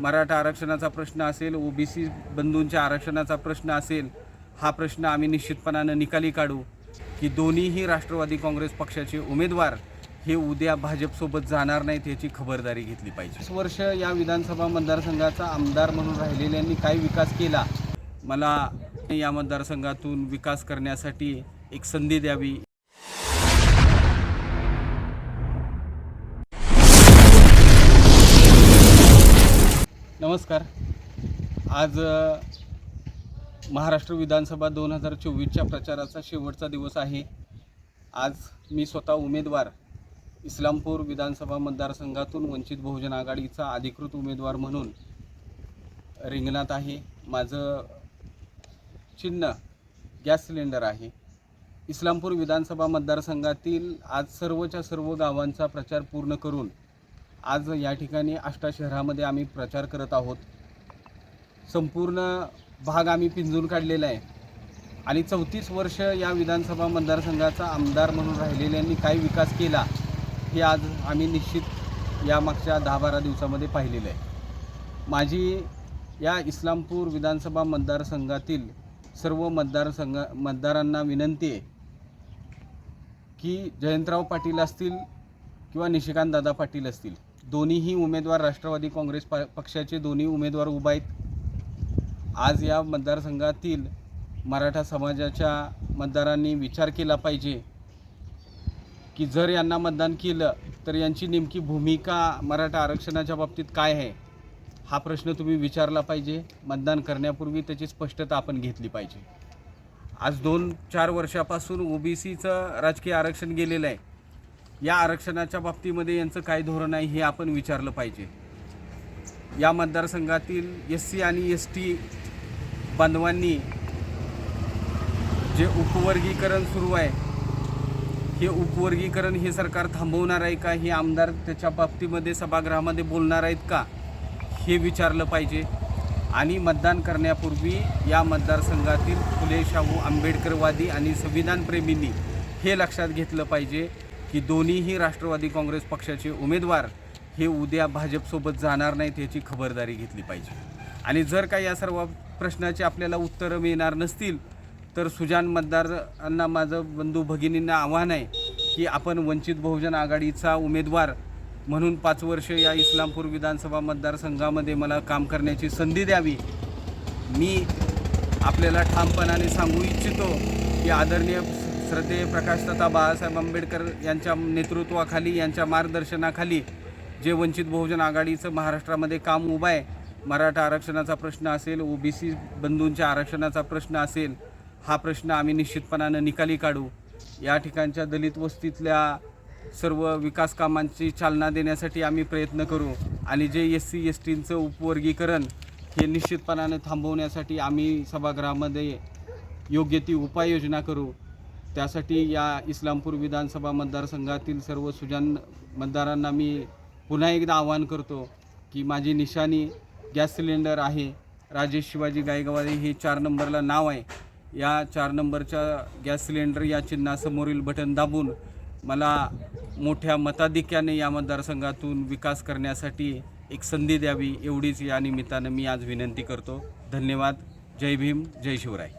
मराठा आरक्षणाचा प्रश्न असेल ओबीसी बंधूंच्या आरक्षणाचा प्रश्न असेल हा प्रश्न आम्ही निश्चितपणानं निकाली काढू की दोन्हीही राष्ट्रवादी काँग्रेस पक्षाचे उमेदवार हे उद्या भाजपसोबत जाणार नाहीत याची खबरदारी घेतली पाहिजे. वर्ष या विधानसभा मतदारसंघाचा आमदार म्हणून राहिलेल्यांनी काय विकास केला? मला या मतदारसंघातून विकास करण्यासाठी एक संधी द्यावी नमस्कार. आज महाराष्ट्र विधानसभा दोन हजार चोवीसच्या प्रचाराचा शेवटचा दिवस आहे. आज मी स्वतः उमेदवार इस्लामपूर विधानसभा मतदारसंघातून वंचित बहुजन आघाडीचा अधिकृत उमेदवार म्हणून रिंगणात आहे. माझं चिन्ह गॅस सिलेंडर आहे. इस्लामपूर विधानसभा मतदारसंघातील आज सर्वच्या सर्व गावांचा प्रचार पूर्ण करून आज या ठिकाणी आष्टा शहरामध्ये आम्ही प्रचार करत आहोत. संपूर्ण भाग आम्ही पिंजून काढलेला आहे. आणि चौतीस वर्ष या विधानसभा मतदारसंघाचा आमदार म्हणून राहिलेल्यांनी काय विकास केला हे आज आम्ही निश्चित या मागच्या दहा बारा दिवसामध्ये पाहिलेलं आहे. माझी या इस्लामपूर विधानसभा मतदारसंघातील सर्व मतदारसंघ मतदारांना विनंती आहे की जयंतराव पाटील असतील किंवा निशिकांत दादा पाटील असतील दोन्हीही उमेदवार राष्ट्रवादी काँग्रेस प पक्षाचे दोन्ही उमेदवार उभा आहेत. आज या मतदारसंघातील मराठा समाजाच्या मतदारांनी विचार केला पाहिजे की जर यांना मतदान केलं तर यांची नेमकी भूमिका मराठा आरक्षणाच्या बाबतीत काय आहे? हा प्रश्न तुम्ही विचारला पाहिजे. मतदान करण्यापूर्वी त्याची स्पष्टता आपण घेतली पाहिजे. आज दोन चार वर्षापासून ओबीसीचं राजकीय आरक्षण गेलेलं आहे. या आरक्षणाच्या बाबतीमध्ये यांचं काय धोरण आहे हे आपण विचारलं पाहिजे. या मतदारसंघातील एस सी आणि एस टी बांधवांनी जे उपवर्गीकरण सुरू आहे हे उपवर्गीकरण हे सरकार थांबवणार आहे का? हे आमदार त्याच्या बाबतीमध्ये सभागृहामध्ये बोलणार आहेत का? हे विचारलं पाहिजे. आणि मतदान करण्यापूर्वी या मतदारसंघातील फुले शाहू आंबेडकरवादी आणि संविधानप्रेमींनी हे लक्षात घेतलं पाहिजे. की दोन्हीही राष्ट्रवादी काँग्रेस पक्षाचे उमेदवार हे उद्या भाजपसोबत जाणार नाहीत याची खबरदारी घेतली पाहिजे. आणि जर का या सर्व प्रश्नाची आपल्याला उत्तरं मिळणार नसतील तर सुजान मतदारांना माझं बंधू भगिनींना आव्हान आहे की आपण वंचित बहुजन आघाडीचा उमेदवार म्हणून पाच वर्ष या इस्लामपूर विधानसभा मतदारसंघामध्ये मला काम करण्याची संधी द्यावी. मी आपल्याला ठामपणाने सांगू इच्छितो की आदरणीय श्रद्धेय प्रकाशदाता बाळासाहेब आंबेडकर यांच्या नेतृत्वाखाली यांच्या मार्गदर्शनाखाली जे वंचित बहुजन आघाडीचं महाराष्ट्रामध्ये काम उभं आहे मराठा आरक्षणाचा प्रश्न असेल ओबीसी बंधूंच्या आरक्षणाचा प्रश्न असेल हा प्रश्न आम्ही निश्चितपणानं निकाली काढू. या ठिकाणच्या दलित वस्तीतल्या सर्व विकास कामांची चालना देण्यासाठी आम्ही प्रयत्न करू आणि जे एस सी एस टींचं उपवर्गीकरण हे निश्चितपणाने थांबवण्यासाठी आम्ही सभागृहामध्ये योग्य ती उपाययोजना करू. त्यासाठी या इस्लामपूर विधानसभा मतदारसंघातील सर्व सुजान मतदारांना मी पुन्हा एकदा आवाहन करतो की माझी निशाणी गॅस सिलेंडर आहे. राजेश शिवाजी गायगवाडे हे चार नंबरला नाव आहे. या चार नंबरच्या गॅस सिलेंडर या चिन्हासमोरील बटन दाबून मला मोठ्या मताधिक्याने या मतदारसंघातून विकास करण्यासाठी एक संधी द्यावी एवढीच या निमित्तानं मी आज विनंती करतो. धन्यवाद. जय भीम. जय शिवराय.